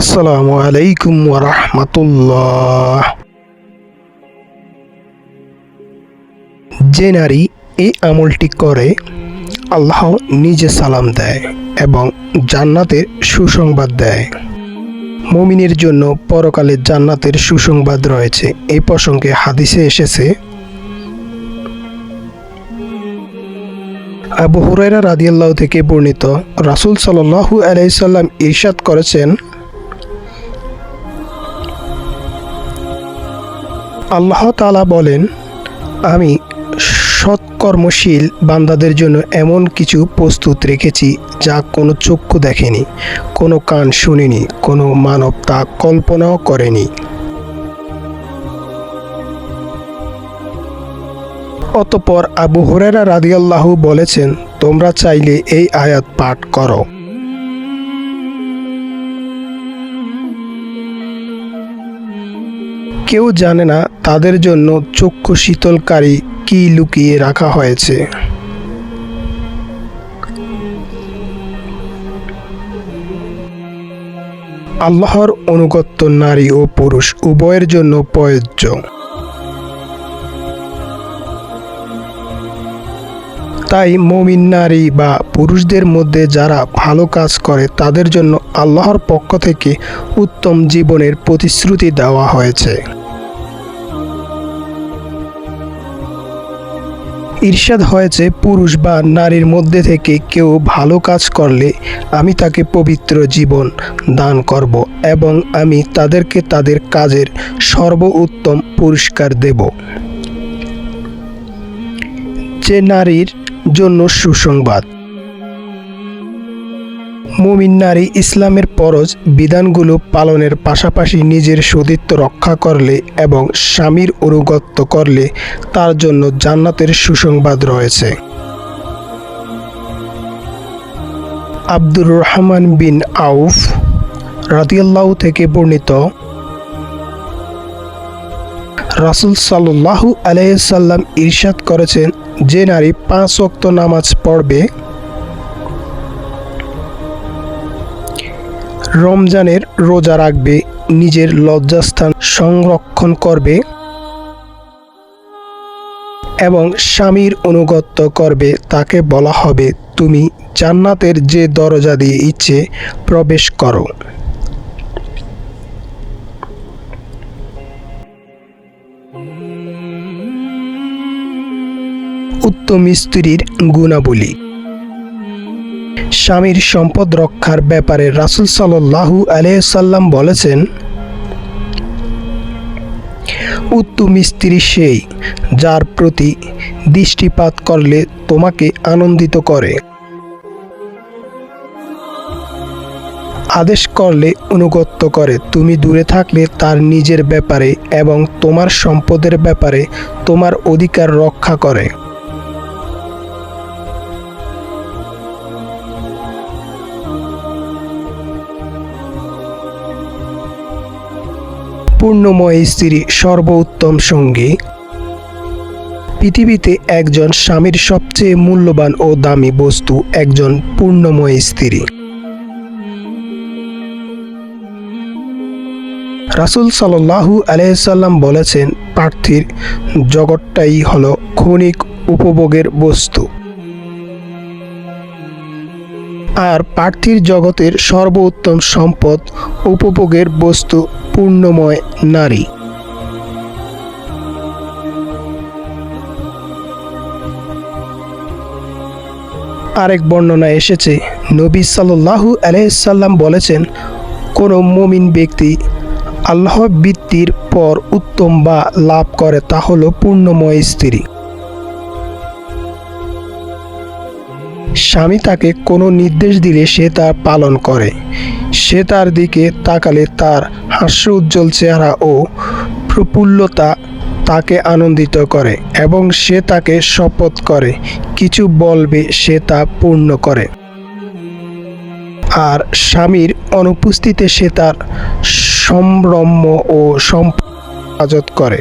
আসসালামু আলাইকুম ওরহমতুল্লাহ যে নারী এই আমলটি করে, আল্লাহ নিজে সালাম দেয় এবং জান্নাতের সুসংবাদ দেয়। মমিনের জন্য পরকালে জান্নাতের সুসংবাদ রয়েছে। এই প্রসঙ্গে হাদিসে এসেছে, আবু হুরাইরা রাদিয়াল্লাহু থেকে বর্ণিত, রাসূল সাল্লাল্লাহু আলাইহি সাল্লাম ইরশাদ করেছেন আল্লাহ তালা বলেন, আমি সৎকর্মশীল বান্দাদের জন্য এমন কিছু প্রস্তুত রেখেছি যা কোনো চক্ষু দেখেনি, কোনো কান শুনিনি, কোনো মানব তা কল্পনাও করেনি। অতপর আবু হুরেরা রাদিয়াল্লাহু বলেছেন, তোমরা চাইলে এই আয়াত পাঠ করো। কেউ জানে না তাদের জন্য চক্ষু শীতলকারী কি লুকিয়ে রাখা হয়েছে। আল্লাহর অনুগত্য নারী ও পুরুষ উভয়ের জন্য প্রয়োজ্য। তাই মমিন নারী বা পুরুষদের মধ্যে যারা ভালো কাজ করে, তাদের জন্য আল্লাহর পক্ষ থেকে উত্তম জীবনের প্রতিশ্রুতি দেওয়া হয়েছে। ঈর্ষাদ হয়েছে পুরুষ বা নারীর মধ্যে থেকে কেউ ভালো কাজ করলে আমি তাকে পবিত্র জীবন দান করব এবং আমি তাদেরকে তাদের কাজের সর্বোত্তম পুরস্কার দেব। যে নারীর জন্য সুসংবাদ। মুমিন নারী ইসলামের পরজ বিধানগুলো পালনের পাশাপাশি নিজের সতীত্ব রক্ষা করলে এবং স্বামীর অনুগত্য করলে তার জন্য জান্নাতের সুসংবাদ রয়েছে। আব্দুর রহমান বিন আউফ রাদিয়াল্লাহ থেকে বর্ণিত, রাসুল সাল্লাহু আলাইসাল্লাম ইরশাদ করেছেন, যে নারী পাঁচ ওয়াক্ত নামাজ পড়বে রমজানের রোজা রাখবে, নিজের লজ্জাস্থান সংরক্ষণ করবে এবং স্বামীর অনুগত্য করবে, তাকে বলা হবে, তুমি জান্নাতের যে দরজা দিয়ে ইচ্ছে প্রবেশ করো। উত্তম স্ত্রীর গুণাবলী। স্বামীর সম্পদ রক্ষার ব্যাপারে রাসুল সাল্লাহু আলাইসাল্লাম বলেছেন, উত্তম স্ত্রী সেই যার প্রতি দৃষ্টিপাত করলে তোমাকে আনন্দিত করে। আদেশ করলে অনুগত্য করে। তুমি দূরে থাকলে তার নিজের ব্যাপারে এবং তোমার সম্পদের ব্যাপারে তোমার অধিকার রক্ষা করে। পূর্ণময় স্ত্রী সর্বোত্তম সঙ্গী। পৃথিবীতে একজন স্বামীর সবচেয়ে মূল্যবান ও দামি বস্তু একজন পূর্ণময় স্ত্রী। রাসুল সাল্লাহু আলাইসাল্লাম বলেছেন প্রার্থীর জগৎটাই হল ক্ষণিক উপভোগের বস্তু। আর প্রার্থীর জগতের সর্বোত্তম সম্পদ উপভোগের বস্তু পূর্ণময় নারী। আরেক বর্ণনা এসেছে, নবী সাল্লাহু আলাইসাল্লাম বলেছেন, কোনো মমিন ব্যক্তি আল্লাহ বৃত্তির পর উত্তম বা লাভ করে তা হলো পূর্ণময় স্ত্রী। স্বামী তাকে কোনো নির্দেশ দিলে সে তা পালন করে। সে তার দিকে তাকালে তার হাস্য উজ্জ্বল চেহারা ও প্রফুল্লতা তাকে আনন্দিত করে এবং সে তাকে শপথ করে, কিছু বলবে সে তা পূর্ণ করে। আর স্বামীর অনুপস্থিতিতে সে তার সম্ভ্রম্য ও সম্পাজত করে।